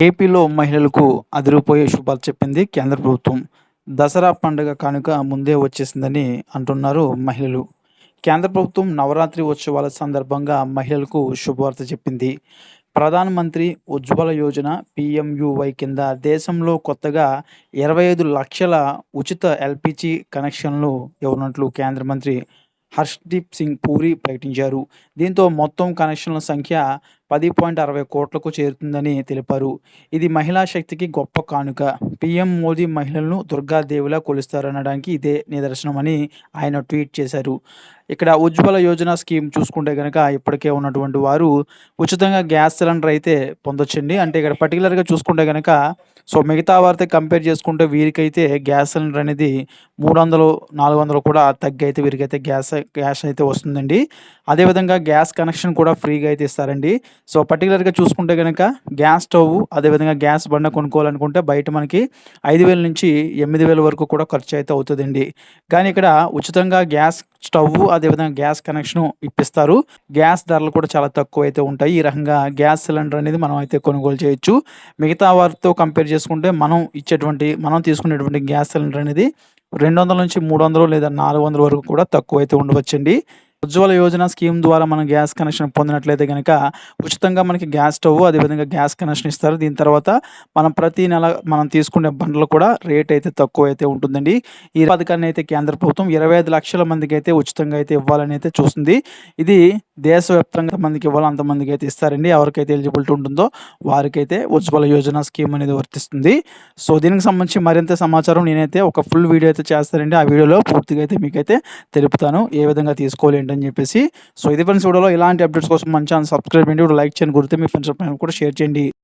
ఏపీలో మహిళలకు అదిరిపోయే శుభాలు చెప్పింది కేంద్ర ప్రభుత్వం. దసరా పండుగ కానుక ముందే వచ్చేసిందని అంటున్నారు మహిళలు. కేంద్ర ప్రభుత్వం నవరాత్రి ఉత్సవాల సందర్భంగా మహిళలకు శుభవార్త చెప్పింది. ప్రధానమంత్రి ఉజ్వల యోజన పిఎంయువై కింద దేశంలో కొత్తగా ఇరవై ఐదు లక్షల ఉచిత ఎల్పిజి కనెక్షన్లు ఇవ్వనున్నట్లు కేంద్ర మంత్రి హర్షదీప్ సింగ్ పూరి ప్రకటించారు. దీంతో మొత్తం కనెక్షన్ల సంఖ్య పది పాయింట్ అరవై కోట్లకు చేరుతుందని తెలిపారు. ఇది మహిళా శక్తికి గొప్ప కానుక. పీఎం మోదీ మహిళలను దుర్గాదేవిలా కొలుస్తారనడానికి ఇదే నిదర్శనమని ఆయన ట్వీట్ చేశారు. ఇక్కడ ఉజ్వల యోజన స్కీమ్ చూసుకుంటే కనుక ఇప్పటికే ఉన్నటువంటి వారు ఉచితంగా గ్యాస్ సిలిండర్ అయితే పొందొచ్చండి. అంటే ఇక్కడ పర్టికులర్గా చూసుకుంటే కనుక సో మిగతా వారితో కంపేర్ చేసుకుంటే వీరికైతే గ్యాస్ సిలిండర్ అనేది మూడు వందలు నాలుగు వందలు కూడా తగ్గైతే వీరికైతే గ్యాస్ గ్యాస్ అయితే వస్తుందండి. అదేవిధంగా గ్యాస్ కనెక్షన్ కూడా ఫ్రీగా అయితే ఇస్తారండి. సో పర్టికులర్గా చూసుకుంటే కనుక గ్యాస్ స్టవ్ అదేవిధంగా గ్యాస్ బండ కొనుక్కోవాలనుకుంటే బయట మనకి ఐదు వేల నుంచి ఎనిమిది వేల వరకు కూడా ఖర్చు అయితే అవుతుందండి. కానీ ఇక్కడ ఉచితంగా గ్యాస్ స్టవ్ అదేవిధంగా గ్యాస్ కనెక్షన్ ఇప్పిస్తారు. గ్యాస్ ధరలు కూడా చాలా తక్కువ అయితే ఉంటాయి. ఈ రకంగా గ్యాస్ సిలిండర్ అనేది మనం అయితే కొనుగోలు చేయొచ్చు. మిగతా వారితో కంపేర్ చేసుకుంటే మనం ఇచ్చేటువంటి మనం తీసుకునేటువంటి గ్యాస్ సిలిండర్ అనేది రెండు వందల నుంచి మూడు వందలు లేదా నాలుగు వందల వరకు కూడా తక్కువ అయితే ఉండవచ్చండి. ఉజ్వల యోజన స్కీమ్ ద్వారా మనం గ్యాస్ కనెక్షన్ పొందినట్లయితే కనుక ఉచితంగా మనకి గ్యాస్ స్టవ్ అదేవిధంగా గ్యాస్ కనెక్షన్ ఇస్తారు. దీని తర్వాత మనం ప్రతి నెల మనం తీసుకునే బండ్లు కూడా రేట్ అయితే తక్కువ అయితే ఉంటుందండి. ఈ పథకాన్ని అయితే కేంద్ర ప్రభుత్వం ఇరవై ఐదు లక్షల మందికి అయితే ఉచితంగా అయితే ఇవ్వాలని అయితే చూస్తుంది. ఇది దేశవ్యాప్తంగా మందికి ఇవ్వాలి అంతమందికి అయితే ఇస్తారండి. ఎవరికైతే ఎలిజిబిలిటీ ఉంటుందో వారికైతే ఉజ్వల యోజన స్కీమ్ అనేది వర్తిస్తుంది. సో దీనికి సంబంధించి మరింత సమాచారం నేనైతే ఒక ఫుల్ వీడియో అయితే చేస్తానండి. ఆ వీడియోలో పూర్తిగా అయితే మీకైతే తెలుపుతాను ఏ విధంగా తీసుకోవాలి ఏంటని చెప్పేసి. సో ఇది ఫ్రెండ్స్ వీడియోలో ఇలాంటి అప్డేట్స్ కోసం మంచి ఛానల్ సబ్స్క్రైబ్ చేయండి. లైక్ చేయండి. గుర్తు మీ ఫ్రెండ్స్ కూడా షేర్ చేయండి.